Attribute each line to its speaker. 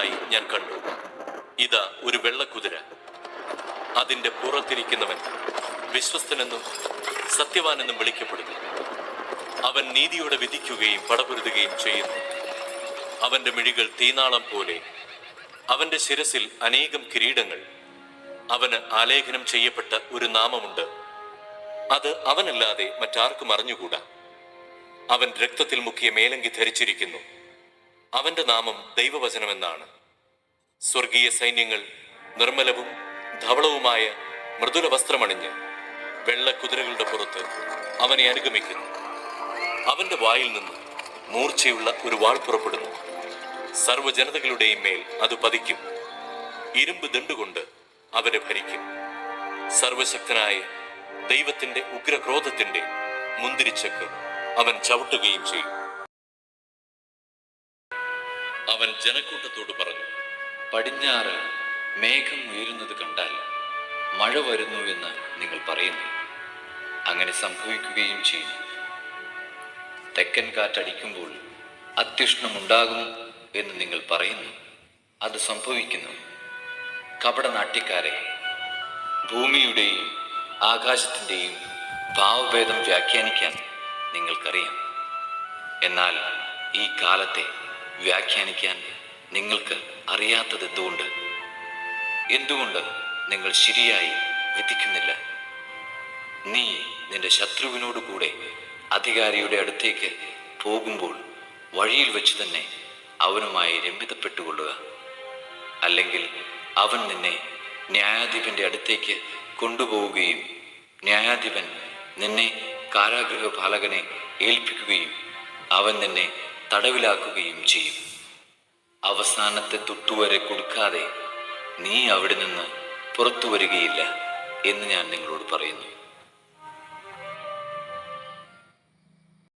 Speaker 1: ഉള്ളതായി ഞാൻ കണ്ടു. ഇതാ ഒരു വെള്ളക്കുതിര. അതിന്റെ പുറത്തിരിക്കുന്നവൻ വിശ്വസ്തനെന്നും സത്യവാനെന്നും വിളിക്കപ്പെടുന്നു. അവൻ നീതിയോടെ വിധിക്കുകയും പടപൊരുതുകയും ചെയ്യുന്നു. അവന്റെ മിഴികൾ തീനാളം പോലെ. അവന്റെ ശിരസിൽ അനേകം കിരീടങ്ങൾ. അവന് ആലേഖനം ചെയ്യപ്പെട്ട ഒരു നാമമുണ്ട്. അത് അവനല്ലാതെ മറ്റാർക്കും അറിഞ്ഞുകൂടാ. അവൻ രക്തത്തിൽ മുക്കിയ മേലങ്കി ധരിച്ചിരിക്കുന്നു. അവന്റെ നാമം ദൈവവചനമെന്നാണ്. സ്വർഗീയ സൈന്യങ്ങൾ നിർമ്മലവും ധവളവുമായ മൃദുല വസ്ത്രമണിഞ്ഞ് വെള്ള കുതിരകളുടെ പുറത്ത് അവനെ അനുഗമിക്കുന്നു. അവന്റെ വായിൽ നിന്ന് മൂർച്ചയുള്ള ഒരു വാൾ പുറപ്പെടുന്നു. സർവജനതകളുടെയും മേൽ അത് പതിക്കും. ഇരുമ്പ് ദണ്ടുകൊണ്ട് അവരെ ഭരിക്കും. സർവശക്തനായ ദൈവത്തിന്റെ ഉഗ്രക്രോധത്തിന്റെ മുന്തിരിച്ചക്ക് അവൻ ചവിട്ടുകയും ചെയ്യും. അവൻ ജനക്കൂട്ടത്തോട് പറഞ്ഞു
Speaker 2: പടിഞ്ഞാറ് മേഘം ഉയരുന്നത് കണ്ടാൽ മഴ വരുന്നു എന്ന് നിങ്ങൾ പറയുന്നു. അങ്ങനെ സംഭവിക്കുകയും ചെയ്യുന്നു തെക്കൻ കാറ്റടിക്കുമ്പോൾ അത്യുഷ്ണമുണ്ടാകും എന്ന് നിങ്ങൾ പറയുന്നു. അത് സംഭവിക്കുന്നു. കപടനാട്യക്കാരെ ഭൂമിയുടെയും ആകാശത്തിന്റെയും ഭാവഭേദം വ്യാഖ്യാനിക്കാൻ നിങ്ങൾക്കറിയാം. എന്നാൽ ഈ കാലത്തെ വ്യാഖ്യാനിക്കാൻ നിങ്ങൾക്ക് അറിയാത്തത് എന്തുകൊണ്ട്? എന്തുകൊണ്ട് നിങ്ങൾ ശരിയായി വിധിക്കുന്നില്ല? നീ നിന്റെ ശത്രുവിനോട് കൂടെ അധികാരിയുടെ അടുത്തേക്ക് പോകുമ്പോൾ വഴിയിൽ വെച്ച് തന്നെ അവനുമായി രമ്യതപ്പെട്ടുകൊള്ളുക. അല്ലെങ്കിൽ അവൻ നിന്നെ ന്യായാധിപന്റെ അടുത്തേക്ക് കൊണ്ടുപോവുകയും ന്യായാധിപൻ നിന്നെ കാരാഗ്രഹ പാലകനെ ഏൽപ്പിക്കുകയും അവൻ നിന്നെ തടവിലാക്കുകയും ചെയ്യും. അവസാനത്തെ തൊട്ടുവരെ കൊടുക്കാതെ നീ അവിടെ നിന്ന് പുറത്തു വരികയില്ല എന്ന് ഞാൻ നിങ്ങളോട് പറയുന്നു.